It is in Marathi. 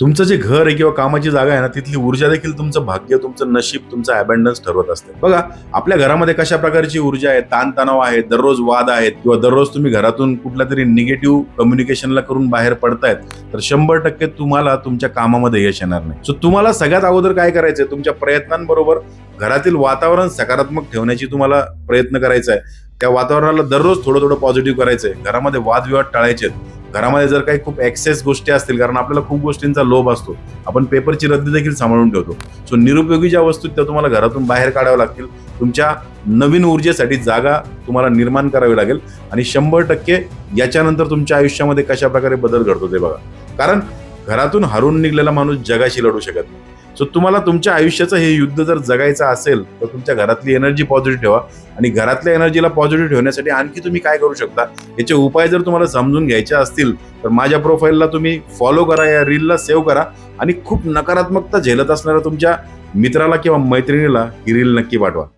तुमचं जे घर आहे किंवा कामाची जागा आहे ना तिथली ऊर्जा देखील तुमचं भाग्य तुमचं नशीब तुमचं अबँडन्स ठरवत असते. बघा आपल्या घरामध्ये कशा प्रकारची ऊर्जा आहे? ताणतणाव आहे दररोज वाद आहेत किंवा दररोज तुम्ही घरातून कुठल्या तरी निगेटिव्ह कम्युनिकेशनला करून बाहेर पडतायत तर शंभर टक्के तुम्हाला तुमच्या कामामध्ये यश येणार नाही. सो तुम्हाला सगळ्यात अगोदर काय करायचंय? तुमच्या प्रयत्नांबरोबर घरातील वातावरण सकारात्मक ठेवण्याची तुम्हाला प्रयत्न करायचा आहे त्या वातावरणाला दररोज थोडं थोडं पॉझिटिव्ह करायचंय. घरामध्ये वादविवाद टाळायचे आहेत घरामध्ये जर काही खूप एक्सेस गोष्टी असतील कारण आपल्याला खूप गोष्टींचा लोभ असतो आपण पेपरची रद्दी देखील सांभाळून ठेवतो. सो निरुपयोगी ज्या वस्तू त्या तुम्हाला घरातून बाहेर काढाव्या लागतील. तुमच्या नवीन ऊर्जेसाठी जागा तुम्हाला निर्माण करावी लागेल आणि शंभर टक्के याच्यानंतर तुमच्या आयुष्यामध्ये कशा प्रकारे बदल घडतो ते बघा. कारण घरातून हरून निघलेला माणूस जगाशी लढू शकत नाही. सो तुम्हाला तुमच्या आयुष्याचं हे युद्ध जर जगायचं असेल तर तुमच्या घरातली एनर्जी पॉझिटिव्ह ठेवा. आणि घरातल्या एनर्जीला पॉझिटिव्ह ठेवण्यासाठी आणखी तुम्ही काय करू शकता? याचे उपाय जर तुम्हाला समजून घ्यायचे असतील तर माझ्या प्रोफाईलला तुम्ही फॉलो करा या रीलला सेव्ह करा. आणि खूप नकारात्मकता झेलत असणाऱ्या तुमच्या मित्राला किंवा मैत्रिणीला ही रील नक्की पाठवा.